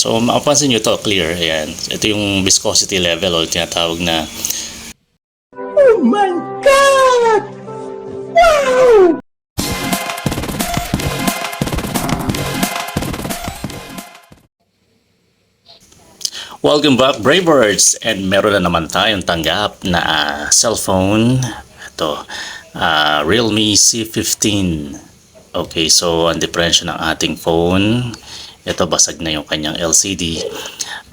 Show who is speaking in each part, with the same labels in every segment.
Speaker 1: So, mapapansin nyo to clear. Ayan. Ito yung viscosity level o tinatawag na
Speaker 2: Oh my God! Wow!
Speaker 1: Welcome back, Bravebirds! And meron na naman tayong tanggap na ah, cellphone. Ito, ah, Realme C15. Okay, so ang diferensya ng ating phone. Ito, basag na yung kanyang LCD.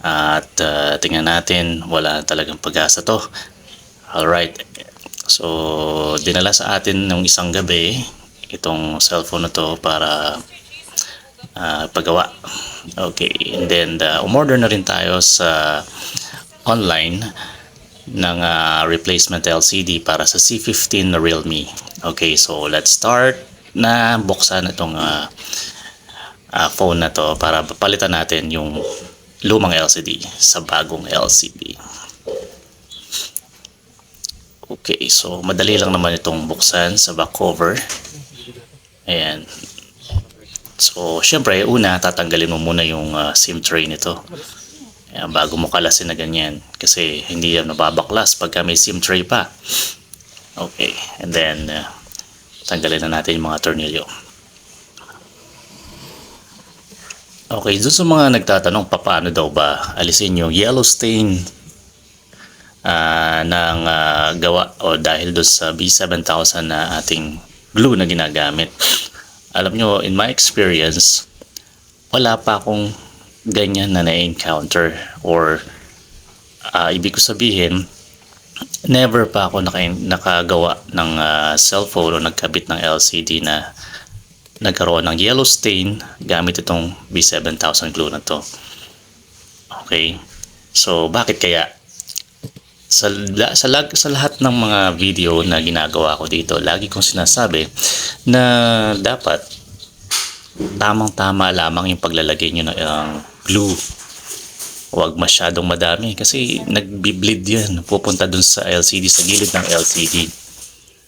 Speaker 1: At ah, tingnan natin, wala talagang pag-asa to. Alright, so dinala sa atin nung isang gabi itong cellphone na to para ah, paggawa. Okay, and then uh, umorder na rin tayo sa online ng ah, replacement LCD para sa C15 na Realme. Okay, so let's start na buksan itong ah, ah, phone na to para palitan natin yung lumang LCD sa bagong LCD. Okay, so madali lang naman itong buksan sa back cover. Ayan, So, syempre, una, tatanggalin mo muna yung ah, SIM tray nito. Ayan, bago mo kalasin na ganyan. Kasi hindi yan nababaklas pagka may SIM tray pa. Okay. And then, ah, tanggalin na natin yung mga tornilyo. Okay, doon sa mga nagtatanong paano daw ba alisin yung yellow stain ah, ng ah, gawa o dahil doon sa B7000 na ating glue na ginagamit? Alam nyo, in my experience, wala pa akong ganyan na na-encounter or ah, ibig ko sabihin, never pa ako naka nakagawa ng ah, cellphone o nagkabit ng LCD na nagkaroon ng yellow stain gamit itong B7000 glue na to. Okay? So, bakit kaya? Sa, sa, lag- sa lahat ng mga video na ginagawa ko dito, lagi kong sinasabi na dapat tamang-tama lamang yung paglalagay nyo ng um, glue. Huwag masyadong madami kasi nagbi-bleed yan. Pupunta dun sa LCD, sa gilid ng LCD.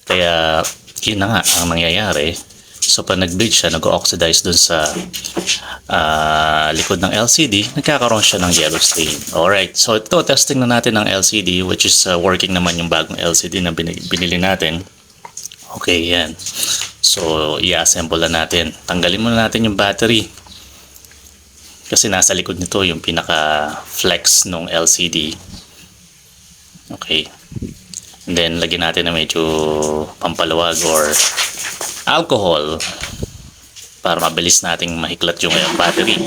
Speaker 1: Kaya yun na nga ang nangyayari. So pag nag-bleed siya, nag-oxidize dun sa ah, likod ng LCD, nagkakaroon siya ng yellow stain. Alright, so ito testing na natin ng LCD which is ah, working naman yung bagong LCD na bin- binili natin. Okay, yan. So, i-assemble na natin. Tanggalin muna natin yung battery. Kasi nasa likod nito yung pinaka-flex ng LCD. Okay. And then, lagyan natin na medyo pampaluwag or alcohol para mabilis nating mahiklat yung eh, battery.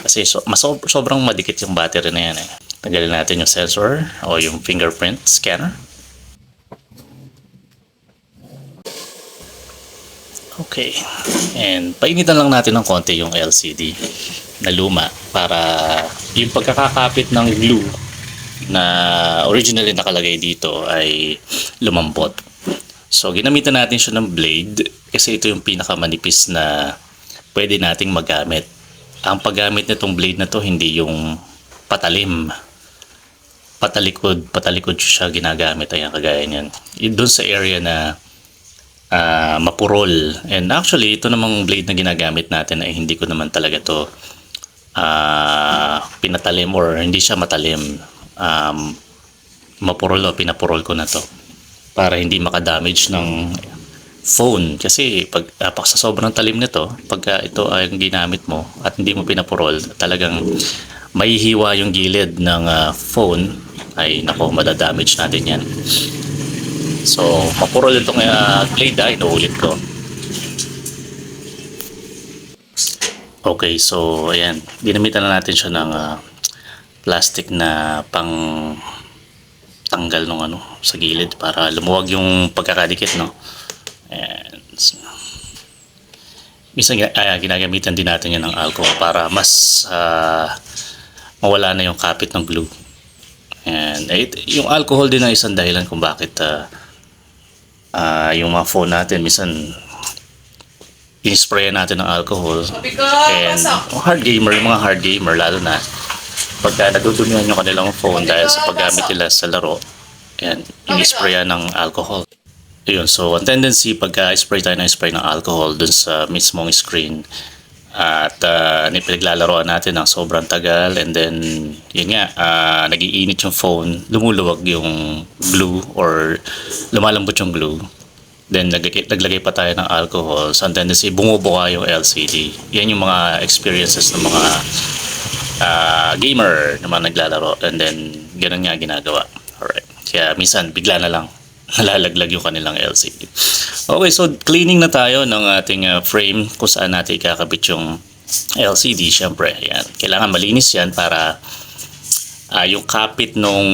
Speaker 1: Kasi so, sobrang madikit yung battery na yan eh. Tanggalin natin yung sensor o yung fingerprint scanner. Okay. And painitan lang natin ng konti yung LCD na luma para yung pagkakakapit ng glue na originally nakalagay dito ay lumambot. So, ginamitan natin siya ng blade kasi ito yung pinakamanipis na pwede nating magamit. Ang paggamit nitong blade na to hindi yung patalim. Patalikod, patalikod siya ginagamit. Ayan, kagaya niyan. Doon sa area na ah, mapurol. And actually, ito namang blade na ginagamit natin ay hindi ko naman talaga to ah, pinatalim or hindi siya matalim. Um, mapurol o pinapurol ko na to para hindi makadamage ng phone. Kasi pag uh, sa sobrang talim nito pagka ito ay ginamit mo at hindi mo pinapurol talagang mahihiwa yung gilid ng ah, phone ay nako madadamage natin yan. So mapurol itong uh, blade ah inuulit ko. Okay so ayan. Ginamitan na natin siya ng ah, plastic na pang tanggal nung ano sa gilid para lumuwag yung pagkakadikit no? And minsan gi- ah, ginagamitan din natin yan ng alcohol para mas ah, mawala na yung kapit ng glue. And it- yung alcohol din ang isang dahilan kung bakit ah, ah, yung mga phone natin minsan in-spray natin ng alcohol. And hard gamer yung mga hard gamer lalo na pagka nadudumihan yung kanilang phone dahil sa paggamit nila sa laro, yan, ini-sprayan ng alcohol. Ayun, so ang tendency pagka spray tayo ng spray ng alcohol dun sa mismong screen, At uh, pinaglalaroan natin ng sobrang tagal and then yun nga, uh, nagiinit yung phone, lumuluwag yung glue or lumalambot yung glue. Then naglagay, naglagay pa tayo ng alcohol. So, ang tendency, bumubuka yung LCD. Yan yung mga experiences ng mga ah, gamer na mga naglalaro. And then, ganun nga ginagawa. Alright. Kaya minsan, bigla na lang nalalaglag yung kanilang LCD. Okay, so cleaning na tayo ng ating ah, frame kung saan natin ikakabit yung LCD. Siyempre, yan. Kailangan malinis yan para ah, yung kapit nung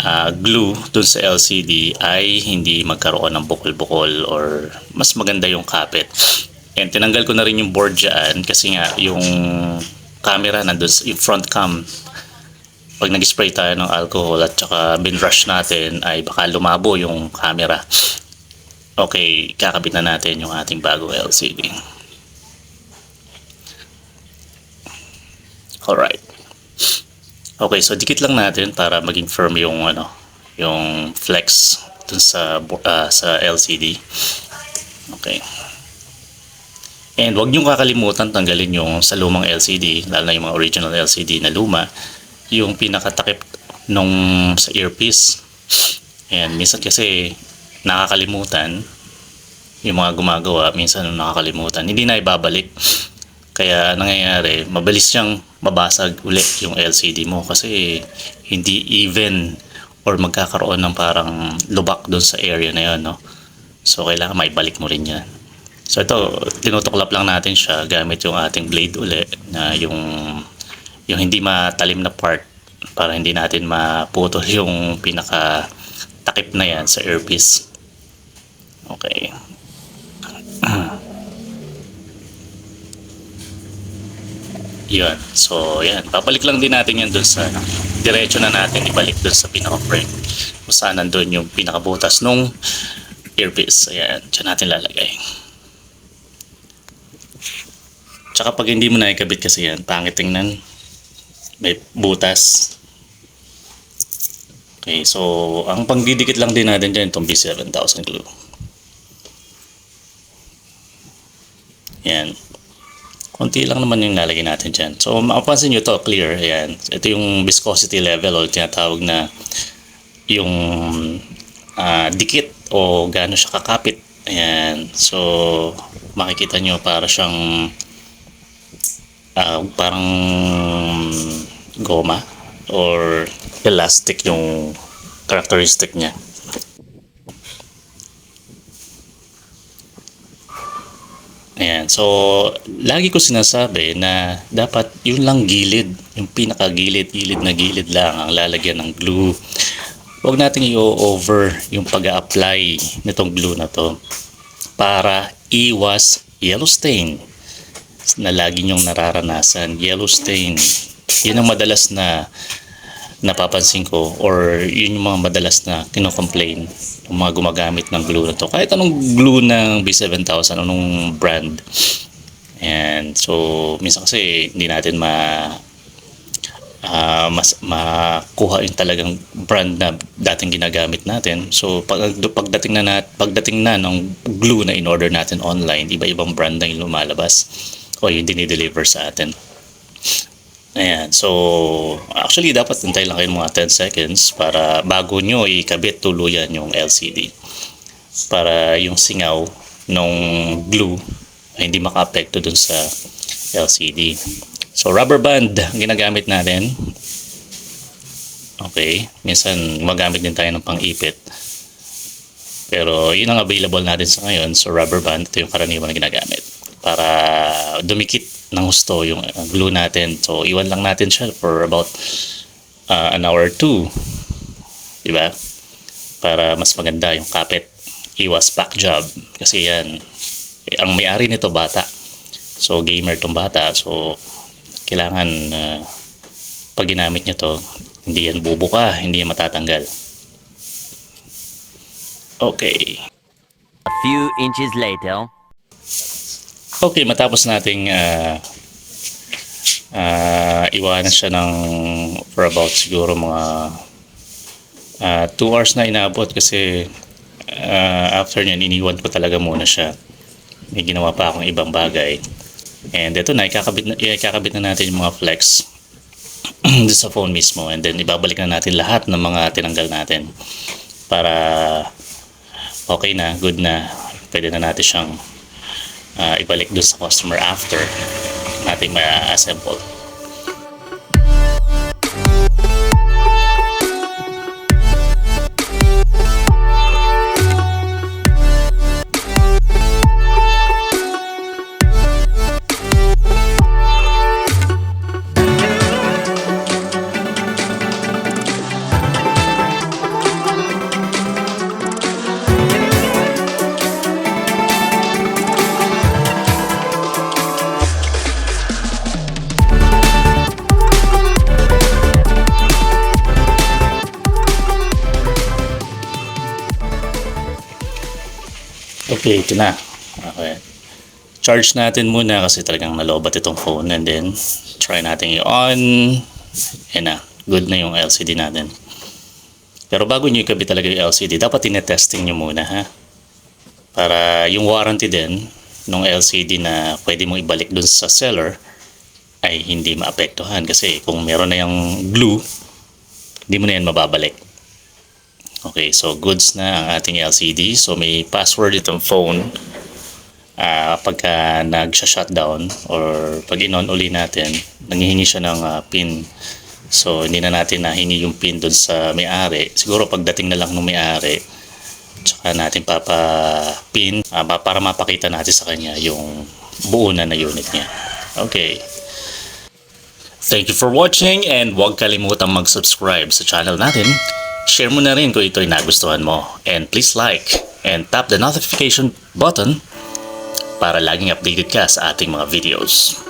Speaker 1: ah, glue dun sa LCD ay hindi magkaroon ng bukol-bukol or mas maganda yung kapit. And tinanggal ko na rin yung board dyan kasi nga yung camera nandun yung front cam pag nag-spray tayo ng alcohol at saka binrush natin ay baka lumabo yung camera. Okay, kakabit na natin yung ating bagong LCD. Alright. Okay, so dikit lang natin para maging firm yung ano, yung flex dun sa ah, sa LCD. Okay. And wag niyo kakalimutan tanggalin yung sa lumang LCD, lalo na yung mga original LCD na luma, yung pinakatakip nung sa earpiece. And minsan kasi nakakalimutan yung mga gumagawa, minsan nakakalimutan, hindi na ibabalik. Kaya nangyayari, mabilis siyang mabasag ulit yung LCD mo kasi hindi even or magkakaroon ng parang lubak doon sa area na yun, no? So, kailangan maibalik mo rin yan. So, ito, tinutuklap lang natin siya gamit yung ating blade uli na yung yung hindi matalim na part para hindi natin maputol yung pinaka takip na yan sa earpiece. Okay. Yun. So, yan. Babalik lang din natin yan dun sa diretso na natin ibalik dun sa pinaka-frame. Kung saan nandun yung pinakabutas nung earpiece. Ayan. Diyan natin lalagay. Tsaka pag hindi mo na ikabit kasi yan, pangit tingnan. May butas. Okay, so ang pangdidikit lang din natin dyan itong B7000 glue. Yan. Konti lang naman yung lalagay natin dyan. So mapapansin nyo to clear. Ayan. Ito yung viscosity level o tinatawag na yung ah, dikit o gaano siya kakapit. Ayan. So makikita nyo para siyang ah, parang goma or elastic yung characteristic niya. Ayan. So, lagi ko sinasabi na dapat yun lang gilid, yung pinakagilid-gilid na gilid lang ang lalagyan ng glue. Huwag natin i-over yung pag apply nitong glue na to para iwas yellow stain na lagi nyong nararanasan. Yellow stain. Yun ang madalas na napapansin ko or yun yung mga madalas na kinocomplain yung mga gumagamit ng glue na to. Kahit anong glue ng B7000, anong brand. And so, minsan kasi hindi natin ma ah, mas makuha yung talagang brand na dating ginagamit natin. So pag pagdating na nat, pagdating na ng glue na in order natin online, iba-ibang brand na yung lumalabas o yung dinideliver sa atin. Ayan. So, actually, dapat antay lang kayo mga 10 seconds para bago nyo ikabit tuluyan yung LCD. Para yung singaw ng glue ay hindi maka-apekto dun sa LCD. So, rubber band ang ginagamit natin. Okay. Minsan, magamit din tayo ng pang-ipit. Pero, yun ang available natin sa ngayon. So, rubber band, ito yung karaniwan na ginagamit. Para dumikit ng gusto yung glue natin. So, iwan lang natin siya for about uh, an hour or two. Diba? Para mas maganda yung kapit. Iwas back job. Kasi yan, ang may-ari nito bata. So, gamer tong bata. So, kailangan uh, pag ginamit nyo to, hindi yan bubuka, hindi yan matatanggal. Okay.
Speaker 3: A few inches later.
Speaker 1: Okay, matapos nating uh, uh, iwanan siya ng for about siguro mga 2 hours na inabot kasi uh, after niyan iniwan ko talaga muna siya. May ginawa pa akong ibang bagay. And ito na, ikakabit na, ikakabit na natin yung mga flex sa phone mismo. And then ibabalik na natin lahat ng mga tinanggal natin para okay na, good na. Pwede na natin siyang ah, ibalik doon sa customer after natin ma-assemble. Okay, ito na. Okay. Charge natin muna kasi talagang nalobat itong phone and then try natin i-on. Yan na. Good na yung LCD natin. Pero bago nyo ikabit talaga yung LCD, dapat tinetesting nyo muna ha. Para yung warranty din ng LCD na pwede mong ibalik dun sa seller ay hindi maapektuhan kasi kung meron na yung glue, hindi mo na yan mababalik. Okay, so goods na ang ating LCD. So may password itong phone. Ah, pagka nag-shutdown or pag in-on uli natin, nanghihingi siya ng ah, pin. So hindi na natin nahingi yung pin doon sa may-ari. Siguro pagdating na lang ng may-ari, tsaka natin papa-pin pa- para mapakita natin sa kanya yung buo na na unit niya. Okay. Thank you for watching and huwag kalimutang mag-subscribe sa channel natin. Share mo na rin kung ito'y nagustuhan mo. And please like and tap the notification button para laging updated ka sa ating mga videos.